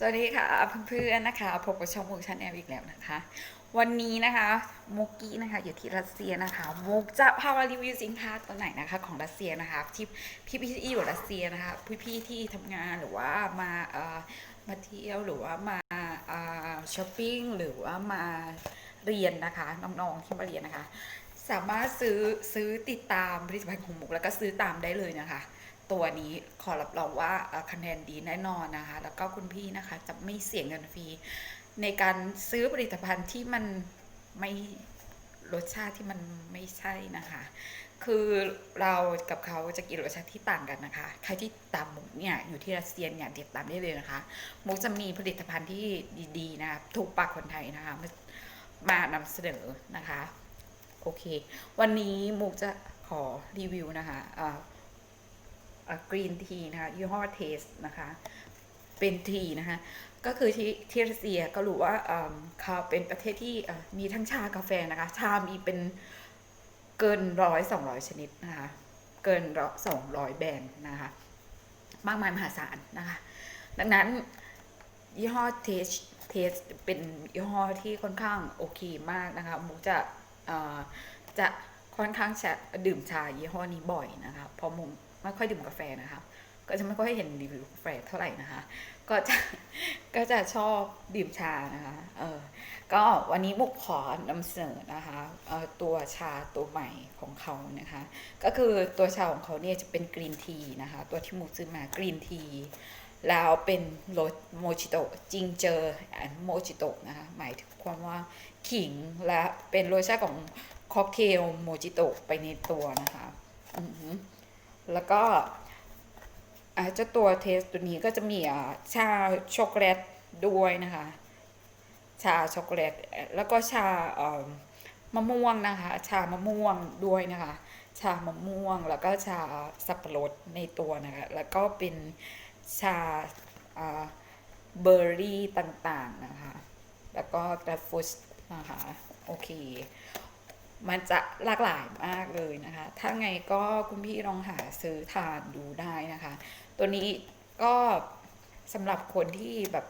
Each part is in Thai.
สวัสดีค่ะเพื่อนๆนะคะพบกับช่องมุกชันแอลอีกแล้วนะคะ วันนี้นะคะมุกกี้นะคะอยู่ที่รัสเซียนะคะมุกจะพามารีวิวสินค้าตัวไหนนะคะ ของรัสเซียนะคะที่พี่ๆที่อยู่รัสเซียนะคะพี่ๆที่ทำงานหรือว่ามาเอ่อมาเที่ยวหรือว่ามาเอ่อช้อปปิ้งหรือว่ามาเรียนนะคะน้องๆที่มาเรียนนะคะ สามารถซื้อซื้อติดตามผลิตภัณฑ์ของมุกแล้วก็ซื้อตามได้เลยนะคะ ตัวนี้ขอรับรองว่าคะแนนดีแน่นอนนะคะ แล้วก็คุณพี่นะคะจะไม่เสียเงินฟรีในการซื้อผลิตภัณฑ์ที่มันไม่รสชาติที่มันไม่ใช่นะคะ คือเรากับเขาจะกินรสชาติที่ต่างกันนะคะ ใครที่ตามมุกเนี่ยอยู่ที่รัสเซียเนี่ยติดตามได้เลยนะคะมุกจะมีผลิตภัณฑ์ที่ดีๆนะคะถูกปากคนไทยนะคะมามานำเสนอนะคะ โอเค วันนี้มุกจะขอรีวิวนะคะอ่อ กรีนทีนะคะยี่ห้อเทสนะคะ เป็นทีนะคะ ก็คือที่ที่รัสเซียก็รู้ว่าเขาเป็นประเทศที่มีทั้งชากาแฟนะคะ ชามีเป็นเกินร้อยสองร้อยชนิดนะคะ เกินสองร้อยแบรนด์นะคะ มากมายมหาศาลนะคะ ดังนั้นยี่ห้อเทสเทสเป็นยี่ห้อที่ค่อนข้างโอเคมากนะคะมุกจะจะค่อนข้างจะดื่มชายี่ห้อนี้บ่อยนะคะเพราะมุก ไม่ค่อยดื่มกาแฟนะคะ ก็จะไม่ค่อยเห็นรีวิวกาแฟเท่าไหร่นะคะ ก็จะก็จะชอบดื่มชานะคะเออก็วันนี้มุกขอนำเสนอนะคะเอ่อตัวชาตัวใหม่ของเขานะคะ ก็คือตัวชาของเขาเนี่ยจะเป็นกรีนทีนะคะ ตัวที่มุกซื้อมากรีนทีแล้วเป็นรสโมจิโตะจิงเจอแอนโมจิโตะนะคะ หมายถึงความว่าขิงและเป็นรสชาติของค็อกเทลโมจิโตะไปในตัวนะคะ อือ แล้วก็เจ้าตัวเทสตัวนี้ก็จะมีชาช็อกโกแลตด้วยนะคะ ชาช็อกโกแลตแล้วก็ชามะม่วงนะคะ ชามะม่วงด้วยนะคะ ชามะม่วงแล้วก็ชาสับปะรดในตัวนะคะ แล้วก็เป็นชาเบอร์รี่ต่างๆนะคะ แล้วก็กราฟุสนะคะ โอเค มันจะหลากหลายมากเลยนะคะ ถ้าไงก็คุณพี่ลองหาซื้อทานดูได้นะคะ ตัวนี้ก็สำหรับคนที่แบบ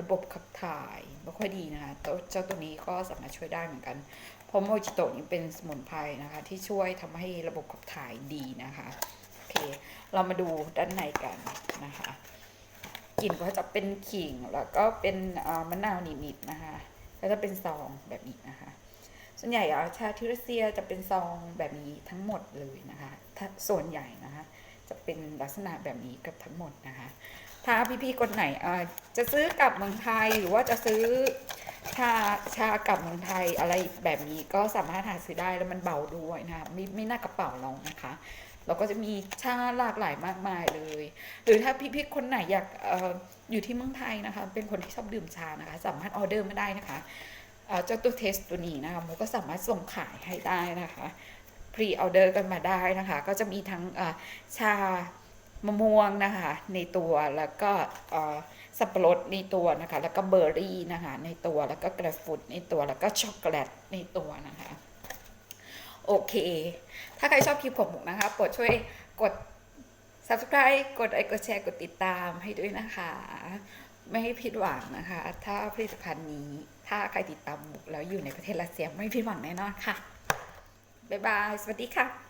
ระบบขับถ่ายไม่ค่อยดีนะคะเจ้าตัวนี้ก็สามารถช่วยได้เหมือนกัน เพราะโมจิโตะนี่เป็นสมุนไพรนะคะ ที่ช่วยทำให้ระบบขับถ่ายดีนะคะโอเค เรามาดูด้านในกันนะคะกลิ่นก็จะเป็นขิงแล้วก็เป็นมะนาวนิดๆนะคะ ก็จะเป็นซองแบบนี้นะคะ ส่วนใหญ่อะชาทิรัสเซียจะเป็นซองแบบนี้ทั้งหมดเลยนะคะส่วนใหญ่นะคะ จะเป็นลักษณะแบบนี้กับทั้งหมดนะคะ ถ้าพี่ๆคนไหนจะซื้อกลับเมืองไทยหรือว่าจะซื้อชาชากลับเมืองไทยอะไรแบบนี้ก็สามารถหาซื้อได้แล้วมันเบาด้วยนะคะไม่ไม่น่ากระเป๋าเรานะคะเราก็จะมีชาหลากหลายมากมายเลย หรือถ้าพี่ๆคนไหนอยากอออยู่ที่เมืองไทยนะคะ เป็นคนที่ชอบดื่มชานะคะ สามารถออเดอร์มาได้นะคะ เจ้าตัวเทสตัวนี้นะคะมันก็สามารถส่งขายให้ได้นะคะพรีออเดอร์กันมาได้นะคะ ก็จะมีทั้งชามะม่วงนะคะในตัวแล้วก็สับปะรดในตัวนะคะ แล้วก็เบอร์รี่นะคะในตัวแล้วก็กระฟุตในตัวแล้วก็ช็อกโกแลตในตัวนะคะโอเค ถ้าใครชอบคลิปของหมุกนะคะโปรดช่วยกด subscribe กดไลค์กดแชร์กดติดตามให้ด้วยนะคะ ไม่ให้ผิดหวังนะคะ ถ้าผลิตภัณฑ์นี้ ถ้าใครติดตามบุกแล้วอยู่ในประเทศรัสเซียไม่ผิดหวังแน่นอนค่ะ บ๊ายบาย สวัสดีค่ะ